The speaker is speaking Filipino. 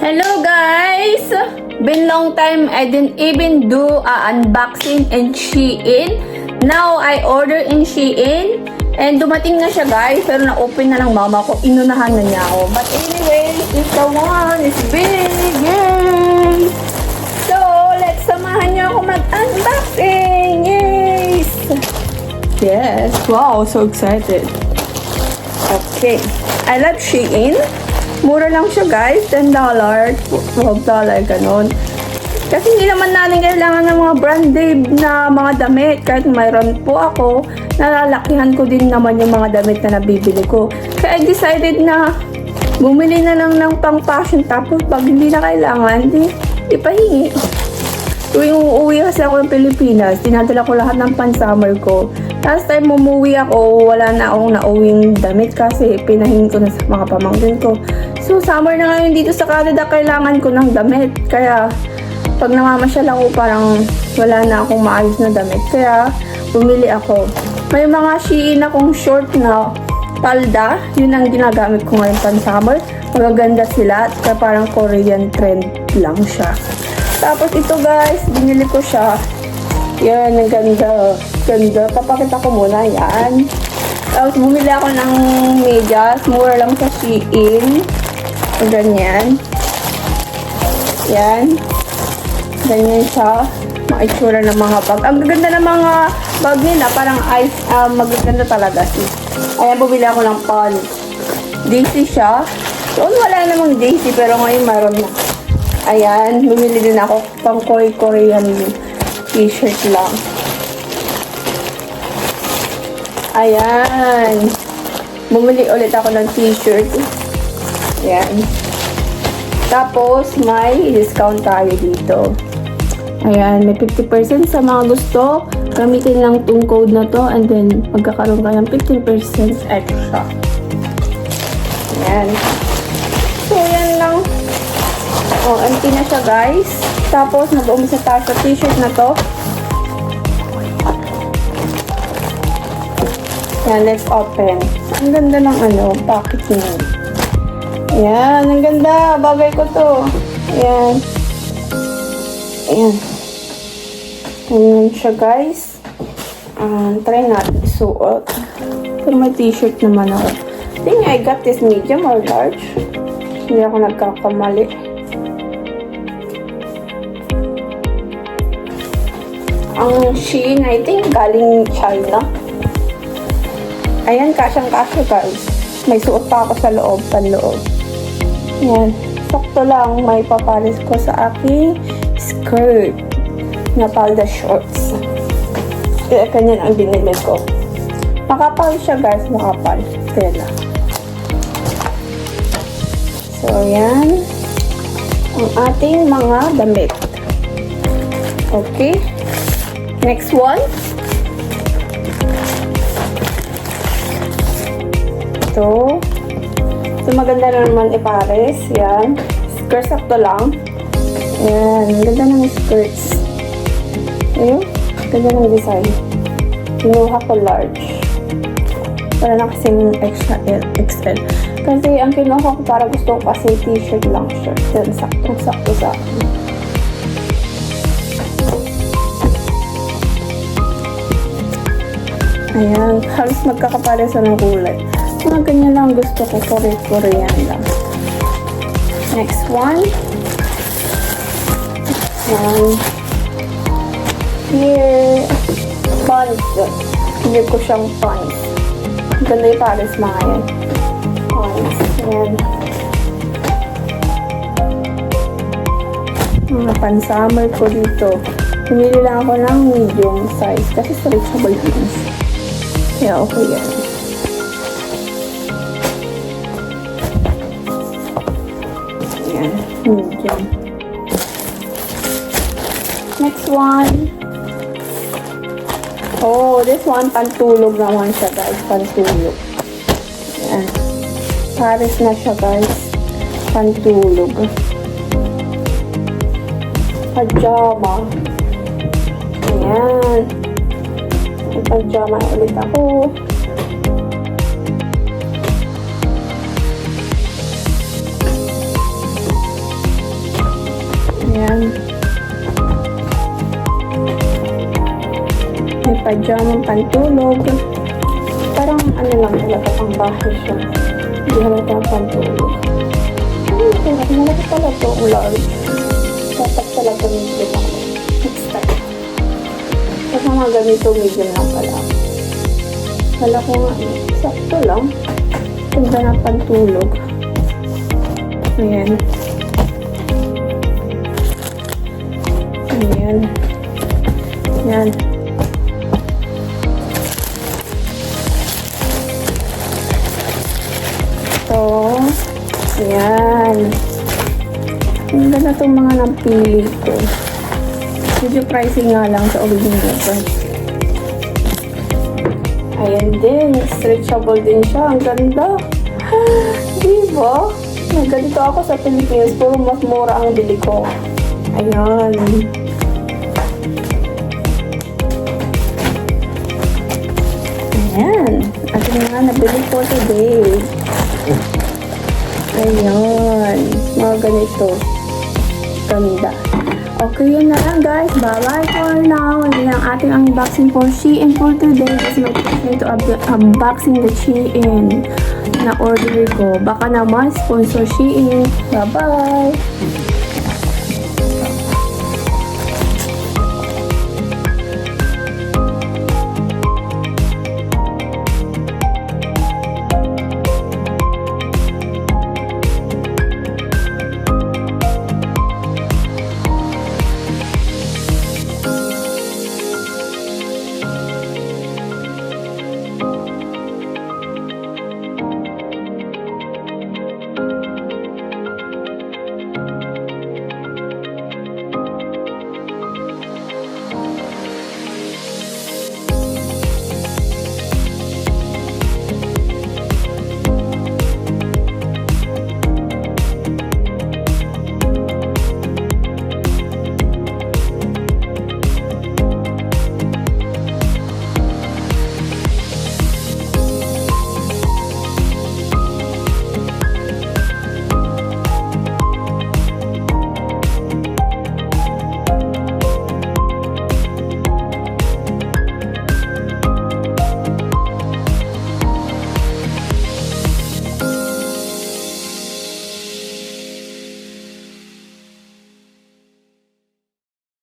Hello guys! Been long time I didn't even do a unboxing in Shein. Now I order in Shein and dumating na siya guys pero na-open na ng mama ko. Inunahan na niya ako. But anyway, it's the one. It's big. Yay! So, let's samahan niyo ako mag-unboxing. Yes! Yes. Wow, so excited. Okay. I love Shein. Mura lang siya guys. $10. $12, ganun. Kasi hindi naman natin kailangan ng mga branded na mga damit. Kahit mayroon po ako, nalalakihan ko din naman yung mga damit na nabibili ko. Kaya I decided na bumili na lang ng pang fashion tapos pag hindi na kailangan, di ipahingi. Tuwing uuwi kasi ako ng Pilipinas, dinadala ko lahat ng pan-summer ko. Last time umuwi ako, wala na akong nauwing damit kasi pinahin ko na sa mga pamangkin ko. So, summer na ngayon dito sa Canada, kailangan ko ng damit. Kaya, pag namamasyal ako, parang wala na akong maayos na damit. Kaya, bumili ako. May mga Shein akong short na palda. Yun ang ginagamit ko ngayon pan-summer. Magaganda sila. Kaya parang Korean trend lang siya. Tapos ito guys, binili ko siya. Yan, ang ganda. Ganda. Papakita ko muna. Yan. Tapos bumili ako ng medyas. Mura lang sa Shein. Ganyan. Yan. Ganyan siya. Mga itsura ng mga bag. Ang ganda ng mga bag nila. Parang ice. ah, magaganda talaga. Ayan, bumili ako ng pants. Daisy siya. Doon wala namang Daisy pero ngayon mayroon na. Ayan, bumili din ako pang Korean t-shirt lang. Ayan. Bumili ulit ako ng t-shirt. Ayan. Tapos, may discount tayo dito. Ayan, may 50% sa mga gusto. Gamitin lang tong code na to and then magkakaroon ka ng 15% extra. Ayan. So, yan lang. Oh, empty na siya guys. Tapos, nag-umpisa tayo sa t-shirt na to. Yan, let's open. Ang ganda ng ano, packaging. Ayan, ang ganda. Bagay ko to. Ayan. Ayan. Ayan siya guys. Um, try natin isuot. Pero may t-shirt naman ako. I think I got this medium or large. Hindi ako nagkakamali. Ang Shein, I think, galing China. Ayan, kasyang-kasya guys. May suot pa ako sa loob, panloob. Ayan. Sakto lang, may papalis ko sa aking skirt na palda shorts. Kaya kanyan ang binili ko. Makapal siya guys, makapal. Tela. So, ayan. Ang ating mga damit. Okay. Next one. Ito. Ito maganda na naman ipares. Yan. Skirt sakto lang. Yan. Ang Ganda ng skirts. Ayun. Ganda ng design. Kinuha ko large. Para na kasing extra XL. Kasi ang kinuha ko para gusto ko kasi t-shirt lang siya. Yan. Saktong-sakto sa akin. Ayan, halos magkakapares ng kulay. Mga ganyan lang gusto ko, Korean lang. Next one. Ayan. Here, pants. Hindi ko siyang pants. Ganda yung pares mga yan. Pants. Ayan. Mga pan-summer ko dito. Pumili lang ako ng medium size kasi stretchable jeans. Kaya okay yan. Medium. Next one. Oh, this one, pantulog naman siya guys. Pantulog. Ayan. Paris na siya guys. Pantulog. Pajama. Ayan. May pajama ulit ako. Ayan. May pajamang pantulog. Parang ano lang talaga pang bahay siya. Hindi halata ang pantulog. Ay, pinag malaki pala ito ulan. Dapat talaga medyo ako. Next time. Kasi mga ganito medium lang pala. Kala ko nga, eh, sakto lang. Ganda na pantulog. Ayan. Ayan. Ayan. Ito. Ayan. Ang ganda itong mga napili ko. Medyo pricey nga lang sa original price. Ayan din. Stretchable din siya. Ang ganda. Diba? Ganito ako sa Pilipinas. Puro mas mura ang bili ko. Ayan. At yun nga nabili ko today. Ayan. Mga ganito. Ganda. Okay, yun na lang guys. Bye-bye for now. Yan ang ating unboxing for Shein for today. Kasi mag to unboxing the Shein na order ko. Baka naman sponsor Shein. Bye-bye!